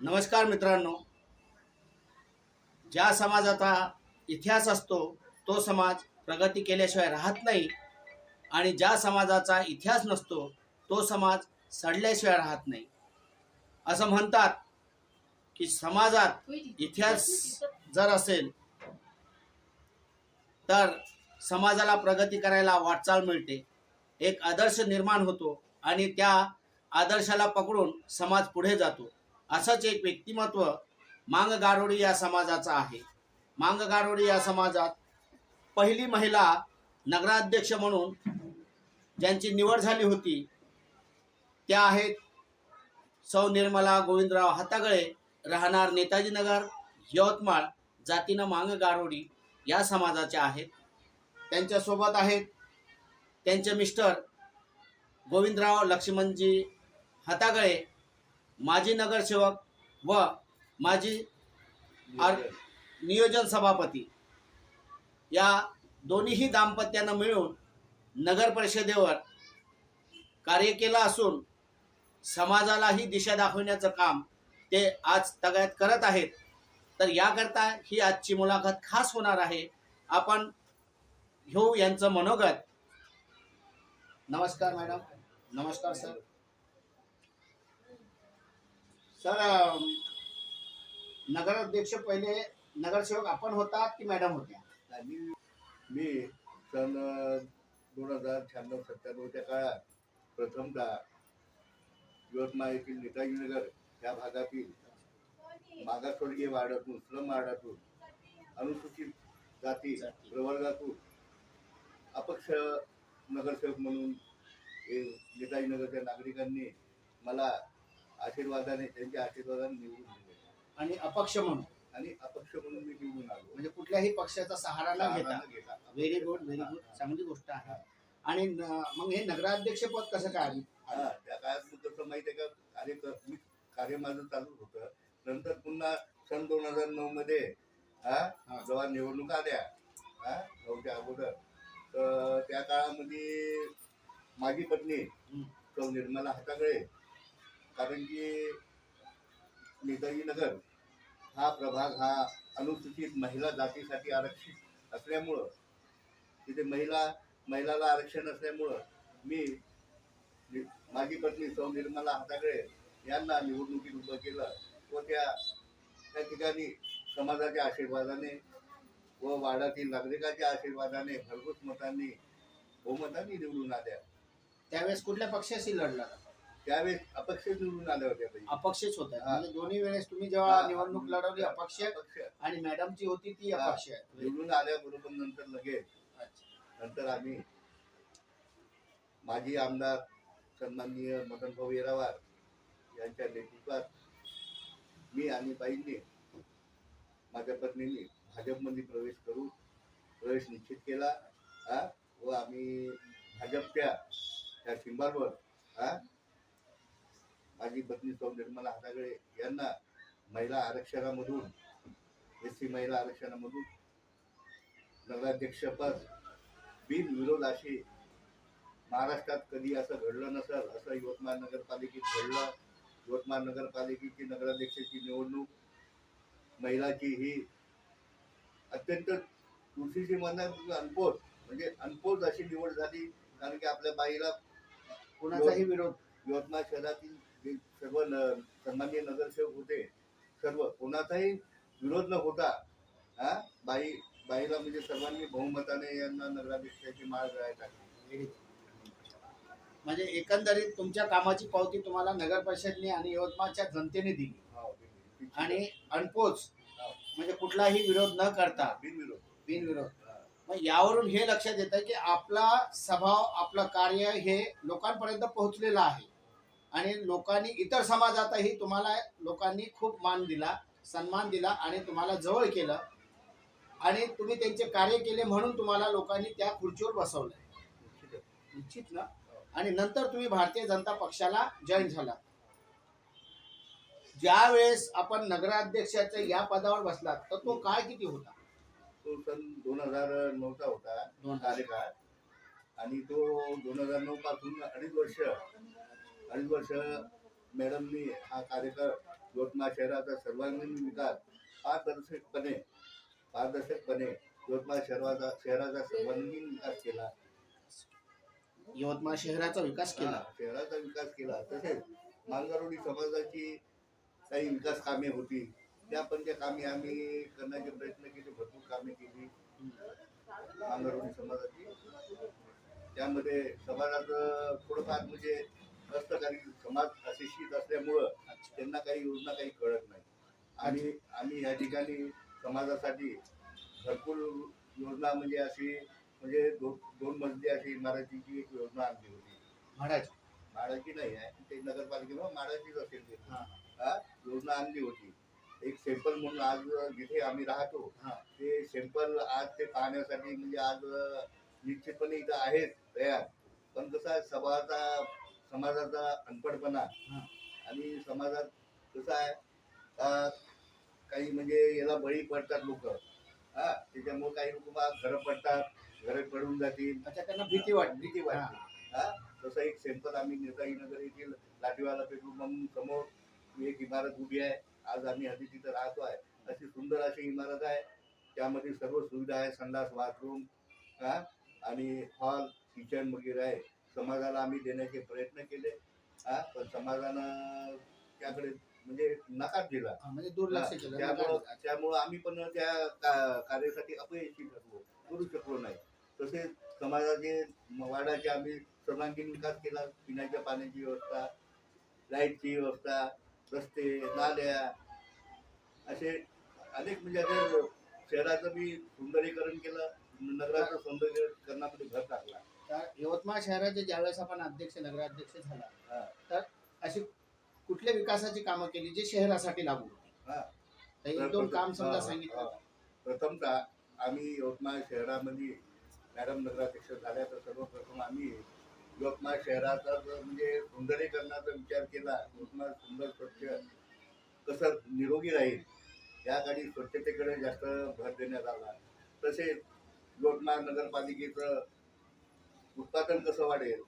नमस्कार मित्रांनो. ज्या समाजाचा इतिहास असतो तो समाज प्रगती केल्याशिवाय राहत नाही आणि ज्या समाजाचा इतिहास नसतो तो समाज सडल्याशिवाय राहत नाही. असं म्हणतात की समाजात इतिहास जर असेल तर समाजाला प्रगती करायला वाटचाल मिळते. एक आदर्श निर्माण होतो आणि त्या आदर्शाला पकडून समाज पुढे जातो. असंच एक व्यक्तिमत्व मांग गारोडी या समाजाचा आहे. मांग गारोडी या समाजात पहिली महिला नगराध्यक्ष म्हणून ज्यांची निवड झाली होती त्या आहेत सौ निर्मला गोविंदराव हातागळे राहणार नेताजी नगर यवतमाळ जातीनं मांग गारोडी या समाजाच्या आहेत. त्यांच्यासोबत आहेत त्यांचे मिस्टर गोविंदराव लक्ष्मणजी हातागळे माजी नगरसेवक व माजी आर- नियोजन सभापती या दोन्हीही दाम्पत्यानं मिळून नगर परिषदेवर कार्य केलं असून समाजालाही दिशा दाखवण्याचं काम ते आज तगायत करत आहेत. तर याकरता ही आजची मुलाखत खास होणार आहे. आपण घेऊ यांचं मनोगत. नमस्कार मॅडम. नमस्कार सर. सर नगराध्यक्ष पहिले नगरसेवक आपण होता की मॅडम होत्या? आणि मी सन दोन हजार शहाण्णव सत्त्याण्णवच्या काळात प्रथमतः यवतमाळ येथील नेताजीनगर या भागातील मागासवर्गीय वार्डातून श्रम वार्डातून अनुसूचित जाती प्रवर्गातून अपक्ष नगरसेवक म्हणून हे नेताजीनगरच्या नागरिकांनी मला आशीर्वादाने त्यांच्या आशीर्वादाने निवडून दिले आणि अपक्ष म्हणून. आणि अपक्ष म्हणून मी निवडून आलो. म्हणजे कुठल्याही पक्षाचा सहारा न घेता. व्हेरी गुड व्हेरी गुड चांगली गोष्ट आहे. आणि न- मग हे नगराध्यक्ष पद कसं काय आली हा, त्या काळात कसं माहिती आहे का कार्य कर- मी कार्य माझं चालूच होतं. नंतर पुन्हा सन दोन हजार नऊ मध्ये हा हा. जेव्हा निवडणुका आल्या हा नऊच्या अगोदर तर त्या काळामध्ये माझी पत्नी हं. सौ निर्मला हातागळे कारण की नेताजी नगर हा प्रभाग हा अनुसूचित महिला जातीसाठी आरक्षित असल्यामुळं तिथे महिला महिलाला आरक्षण असल्यामुळं मी माझी पत्नी सौ निर्मला हातागळे यांना निवडणुकीत उभं केलं व त्या त्या ठिकाणी समाजाच्या आशीर्वादाने व वाडातील नागरिकांच्या आशीर्वादाने भरघोस मतांनी बहुमतांनी निवडून आल्या. त्यावेळेस कुठल्या पक्षाशी लढला? त्यावेळेस अपक्ष निवडून आल्या होत्या ताई. अपक्षच होत्या हा. म्हणजे दोन्ही वेळेस तुम्ही जेव्हा हा. निवडणूक लढवली अपक्ष अपक्ष आणि मॅडमची होती ती हा. अपक्ष आहे निवडून आल्याबरोबर नंतर लगेच अच्छा. नंतर आम्ही माजी आमदार सन्माननीय मदन भाऊ येरावार यांच्या नेतृत्वात मी आणि बाईंनी माझ्या पत्नीने भाजपमध्ये प्रवेश करू प्रवेश निश्चित केला हा व आम्ही भाजपच्या त्या सिंबालवर हा माझी पत्नी सौ निर्मला हातागळे यांना महिला आरक्षणामधून एस सी महिला आरक्षणामधून नगराध्यक्षपद बिनविरोध अशी महाराष्ट्रात कधी असं घडलं नसेल असं यवतमाळ नगरपालिकेत घडलं यवतमाळ नगरपालिकेची नगराध्यक्षाची निवडणूक महिलाची ही अत्यंत तुळशीची म्हणण्यात अनपोज म्हणजे अनपोज अशी निवड झाली कारण की आपल्या बाईला कुणाचाही विरोध. यवतमाळ शहरातील जे सर्व सन्माननीय नगरसेवक होते सर्व. कोणाचाही विरोध न होता हा बाई बाईला म्हणजे सर्वांनी बहुमताने यांना नगराध्यक्षाची माळ टाकली. म्हणजे एकंदरीत तुमच्या कामाची पावती तुम्हाला नगर परिषदने आणि यवतमाळच्या जनतेने दिली. हो, आणि अनपोच म्हणजे कुठलाही विरोध न करता. बिनविरोध. बिनविरोध. मग यावरून हे लक्षात येतं की आपला स्वभाव आपलं कार्य हे लोकांपर्यंत पोहोचलेलं आहे. आणि लोकांनी इतर समाजातही तुम्हाला लोकांनी खूप मान दिला सन्मान दिला आणि तुम्हाला जवळ केलं. आणि तुम्ही त्यांचे कार्य केले म्हणून तुम्हाला लोकांनी त्या खुर्चीवर बसवलं. निश्चित ना? आणि नंतर तुम्ही भारतीय जनता पक्षाला जॉईन झाला. ज्या वेळेस आपण नगराध्यक्षाच्या या पदावर बसलात तर तो काळ किती होता? तो सन दोन हजार नऊचा होता दोन कार्यकाळ. आणि तो दोन हजार नऊ पासून अडीच वर्ष अडीच वर्ष मॅडमनी हा कार्यकाळ यवतमाळ शहराचा सर्वांगीण विकास पारदर्शकपणे पारदर्शकपणे यवतमाळ शहराचा शहराचा सर्वांगीण विकास केला. यवतमाळ शहराचा विकास केला. शहराचा विकास केला. तसेच मांगारोडी समाजाची काही विकास कामे होती. त्या पण त्या कामे आम्ही करण्याचे प्रयत्न केले भरपूर कामे केली. मांगारोडी समाजाची. त्यामध्ये समाजाचं थोडंफार म्हणजे कष्टकरी समाज अशिक्षित असल्यामुळं. त्यांना काही योजना काही कळत नाही. आणि आम्ही या ठिकाणी समाजासाठी भरपूर योजना म्हणजे अशी म्हणजे दोन दोन मजली अशी इमारतीची एक योजना आणली होती. म्हाडाची? माडाची नाही आहे. ते नगरपालिकेला माडाचीच असेल ते. योजना आणली होती. एक सेम्पल म्हणून आज जिथे आम्ही राहतो हा. ते सेम्पल आज ते पाहण्यासाठी म्हणजे आज निश्चितपणे इथं आहेत तयार. पण कसं आहे समाजाचा अनपडपणा. आणि समाजात कसं आहे का काही म्हणजे याला बळी पडतात लोक. हा त्याच्यामुळे काही लोक घरं पडतात घरं पडून जातील. अच्छा त्यांना भीती वाटते. भीती वाटते. हा. तसं एक सेम्पल आम्ही नेताजी नगर येथील लाटीवाला पेट्रोल पंप समोर एक इमारत उभी आहे. आज आम्ही हल्ली तिथं राहतो आहे. अशी सुंदर अशी इमारत आहे. त्यामध्ये सर्व सुविधा आहे संडास बाथरूम हा आणि हॉल किचन वगैरे आहे. समाजाला आम्ही देण्याचे प्रयत्न केले. हा पण समाजानं त्याकडे म्हणजे नकार दिला. म्हणजे दुर्लक्ष केलं. त्यामुळं. त्यामुळं आम्ही पण त्या का- कार्यासाठी अपयशी ठरलो. करू शकलो नाही. तसेच समाजाचे म- वाड्याचे आम्ही सर्वांगीण विकास केला. पिण्याच्या पाण्याची व्यवस्था लाईटची व्यवस्था रस्ते नाल्या असे अनेक म्हणजे असे शहराचं मी सुंदरीकरण केलं. नगराचं तर यवतमाळ शहराचे ज्यावेळेस आपण अध्यक्ष नगराध्यक्ष झाला. तर अशी कुठल्या विकासाची कामं केली जे शहरासाठी लागू होती हा. तर एक दोन काम समजा सांगितलं. प्रथमतः आम्ही यवतमाळ शहरामध्ये मॅडम नगराध्यक्ष झाल्या तर सर्वप्रथम आम्ही यवतमाळ शहराचा जो म्हणजे सुंदरीकरणाचा विचार केला यवतमाळ सुंदर स्वच्छ कसं निरोगी राहील याकडे स्वच्छतेकडे जास्त भर देण्यात आला तसेच यवतमाळ नगरपालिकेचं उत्पादन कसं वाढेल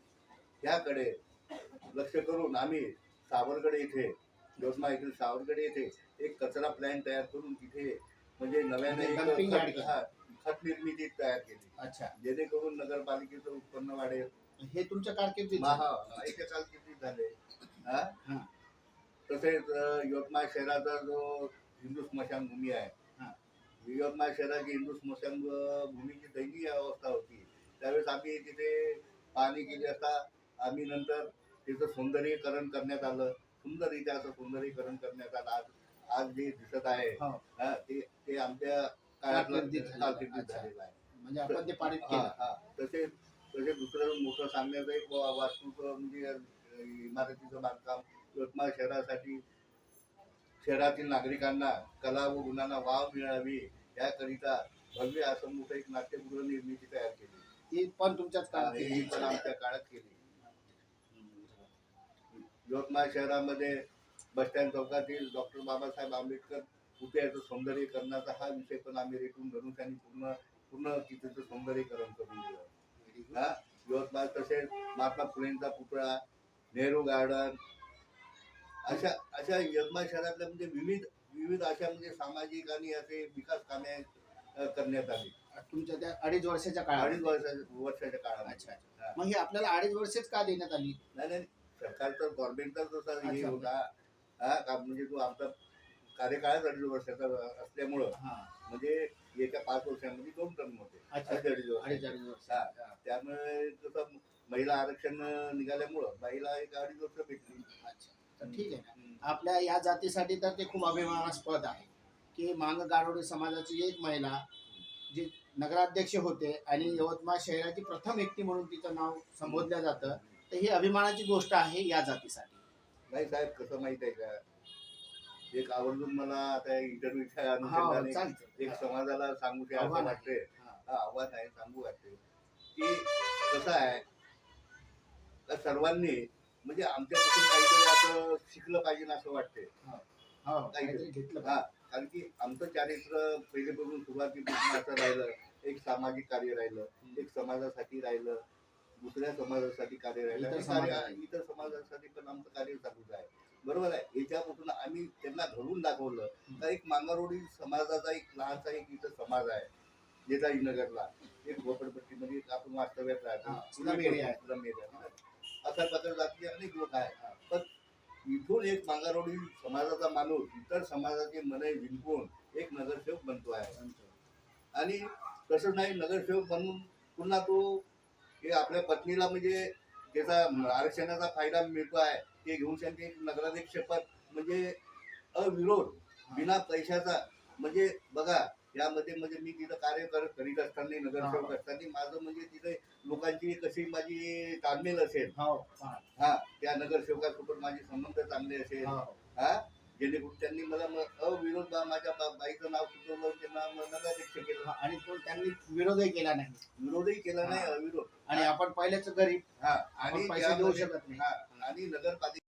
याकडे लक्ष करून आम्ही सावरगड येथे यवतमाळ येथील सावरगड येथे एक कचरा प्लॅन तयार करून तिथे म्हणजे नव्याने एक खत- निर्मिती तयार केली. अच्छा. जेणेकरून नगरपालिकेचं उत्पन्न वाढेल. हे तुमच्या कारकिर्दीत महा एका कालकिर्दीत झाले. हा? तसेच यवतमाळ शहराचा जो हिंदू स्मशानभूमी आहे. यवतमाळ शहराची हिंदू स्मशानभूमीची दयनीय अवस्था होती. त्यावेळेस आम्ही तिथे पाहणी केली असता आम्ही नंतर तिचं सौंदर्यीकरण करण्यात आलं सुंदररीत्या असं सौंदर्यीकरण करण्यात आलं आज आज जे दिसत आहे हो. ते ते आमच्या काळातलं झालेलं. आहे म्हणजे आपण ते पारित हा, केलं हा. तसेच तसेच दुसरं मोठं सांगण्याचं एक वा- वास्तूचं म्हणजे अं, इमारतीचं बांधकाम यवतमाळ शहरासाठी शहरातील नागरिकांना कला व गुणांना वाव मिळावी याकरिता भव्य असं मोठं एक नाट्यगृह निर्मिती तयार केली ती पण तुमच्याच आणि ही पण आमच्या काळात केली. यवतमाळ शहरामध्ये बसस्टँड चौकातील डॉक्टर बाबासाहेब आंबेडकर पुतळ्याचं सौंदर्यीकरणाचा हा विषय पण आम्ही रेटून धरून त्यांनी पूर्ण पूर्ण तिथेचं सौंदर्यीकरण करून दिलं. हा? यवतमाळ तसेच महात्मा फुलेंचा पुतळा नेहरू गार्डन अशा अशा यवतमाळ शहरातल्या म्हणजे विविध विविध अशा म्हणजे सामाजिक आणि असे विकास कामे अ, करण्यात आली. तुमच्या त्या अडीच वर्षाच्या काळात अडीच वर्षाच्या वर्षाच्या काळामध्ये. अच्छा अच्छा. मग ही आपल्याला अडीच वर्षच का देण्यात आली? नाही नाही सरकारचं गव्हर्नमेंटचा जसा हे अच्छा. होता. हा का म्हणजे तो आमचा कार्यकाळच अडीच वर्षाचा असल्यामुळं हा. म्हणजे एका पाच वर्षामध्ये दोन टर्म होते. अच्छा. अडीच अडीच वर्ष अडीच अडीच वर्ष हा. त्यामुळे कसं महिला आरक्षण निघाल्यामुळं महिला एक अडीच वर्ष भेटली. अच्छा. तर ठीक आहे ना. हम्म. आपल्या या जातीसाठी तर ते खूप अभिमानास्पद आहे. की मांग गारोडी समाजाची एक महिला जी नगराध्यक्ष होते आणि यवतमाळ शहराची प्रथम व्यक्ती म्हणून तिचं नाव संबोधलं जातं. तर ही अभिमानाची गोष्ट आहे या जातीसाठी. नाही साहेब कसं माहीत आहे का? एक आवर्जून मला आता इंटरव्ह्यूच्या हा अनुषंगाने चालतं एक समाजाला सांगू असं आव्हान आहे. वाटते हा. हा आव्हान आहे सांगू वाटते की कसं आहे का सर्वांनी म्हणजे आमच्यापासून काहीतरी असं शिकलं पाहिजे ना असं वाटते हो. काहीतरी घेतलं हा. कारण की आमचं चारित्र्य पहिलेपासून सुरुवातीपासून असं राहिलं एक सामाजिक कार्य राहिलं एक समाजासाठी राहिलं दुसऱ्या समाजासाठी कार्य राहिलं इतर समाजासाठी. पण आमचं कार्य चालूच आहे. बरोबर आहे. याच्यापासून आम्ही त्यांना घडून दाखवलं. तर एक मांगारोडी समाजाचा एक लहानसा एक इथं समाज आहे नगरला एक झोपडपट्टीमध्ये आपण वास्तव्यात राहतो. अशा प्रकारे जातीय अनेक लोक आहेत. पण इथून एक मांगारोडी समाजाचा माणूस इतर समाजाचे मने जिंकून एक नगरसेवक बनतो आहे. आणि तसं नाही नगरसेवक बनून पुन्हा तो हे आपल्या पत्नीला म्हणजे त्याचा आरक्षणाचा फायदा मिळतो आहे ते घेऊन एक नगराध्यक्ष पद म्हणजे अविरोध बिना पैशाचा. म्हणजे बघा यामध्ये म्हणजे मी तिथं कार्य करत करीत असताना नगरसेवक असताना माझं म्हणजे तिथे लोकांची कशी माझी ताळमेल असेल. हा, हा. त्या नगरसेवकासोबत माझे संबंध चांगले असेल हो. जेणेकरून त्यांनी मला अविरोध माझ्या बाईचं नाव सुचवलं त्यांना नगराध्यक्ष केलं. आणि तो त्यांनी विरोधही केला नाही. विरोधही केला नाही. अविरोध. आणि आपण पहिलेच गरीब. हा. आणि पैसे देऊ शकत नाही. हा. आणि नगरपालिका